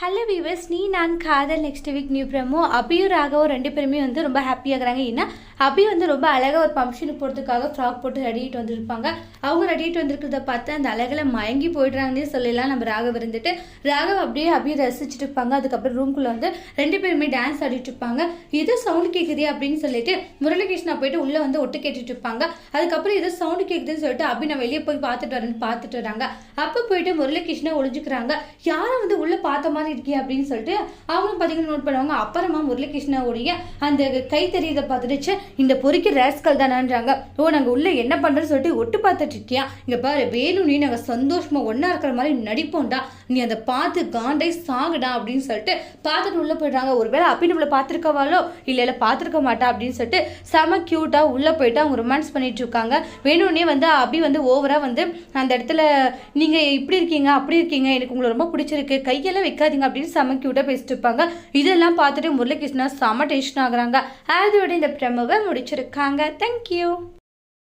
Hello viewers நீ நான் காதல் நெக்ஸ்ட் வீக் நியூ ப்ரமோ அபியும் ராகவும் ரெண்டு பேருமே வந்து ரொம்ப ஹாப்பியாக இருக்கிறாங்க. ஏன்னா அபி வந்து ரொம்ப அழகாக ஒரு ஃபங்க்ஷனுக்கு போகிறதுக்காக ஃப்ராக் போட்டு ரெடிட்டு வந்திருப்பாங்க. அவங்க ரெடிட்டு வந்திருக்கிறத பார்த்து அந்த அழகில் மயங்கி போயிடுறாங்கன்னே சொல்லலாம் நம்ம ராகவ் இருந்துட்டு. ராகவ் அப்படியே அபியை ரசிச்சுட்டு இருப்பாங்க. அதுக்கப்புறம் ரூம்குள்ளே வந்து ரெண்டு பேருமே டான்ஸ் ஆடிட்டு இருப்பாங்க. இது சவுண்ட் கேட்குது அப்படின்னு சொல்லிட்டு முரளிகிருஷ்ணா போயிட்டு உள்ளே வந்து ஒட்டு கேட்டுட்டு இருப்பாங்க. அதுக்கப்புறம் ஏதோ சவுண்டு கேட்குதுன்னு சொல்லிட்டு அபி நான் வெளியே போய் பார்த்துட்டு வரேன்னு பார்த்துட்டு வராங்க. அப்போ போயிட்டு முரளிகிருஷ்ணா ஒழிஞ்சுக்கிறாங்க யாரை வந்து உள்ளே பார்த்த மாதிரி இருக்கே அப்படின்னு சொல்லிட்டு அவங்களும் பார்த்தீங்கன்னா நோட் பண்ணுவாங்க. அப்புறமா முரளிகிருஷ்ணாவுடைய அந்த கை தெரியதை பார்த்துட்டு இந்த பொறிக்கு ரேஸ்கல் தானான்றாங்க. ஓ நாங்கள் உள்ளே என்ன பண்ணுறோன்னு சொல்லிட்டு ஒட்டு பார்த்துட்டு இருக்கியா? இங்கே பாரு வேலு நீ நாங்கள் சந்தோஷமாக ஒன்றா இருக்கிற மாதிரி நடிப்போம்டா. நீ அதை பார்த்து காண்டை சாகுடா அப்படின்னு சொல்லிட்டு பார்த்துட்டு உள்ளே போயிடுறாங்க. ஒருவேளை அப்படி நம்மளை பார்த்துருக்கவாளோ? இல்லை இல்லை பார்த்துருக்க மாட்டா அப்படின்னு சொல்லிட்டு செம க்யூட்டாக உள்ளே போயிட்டு அவங்க ரொமான்ஸ் பண்ணிட்டு இருக்காங்க. வேணும்னே வந்து அப்படி வந்து ஓவராக வந்து அந்த இடத்துல நீங்கள் இப்படி இருக்கீங்க அப்படி இருக்கீங்க. எனக்கு உங்களை ரொம்ப பிடிச்சிருக்கு. கையெல்லாம் வைக்காதீங்க. அப்படின்னு செம க்யூட்டாக பேசிட்டு இருப்பாங்க. இதெல்லாம் பார்த்துட்டு முரளிகிருஷ்ணா செம டென்ஷன் ஆகுறாங்க. அதோட இந்த பிரமுவை முடிச்சிருக்காங்க. தேங்க்யூ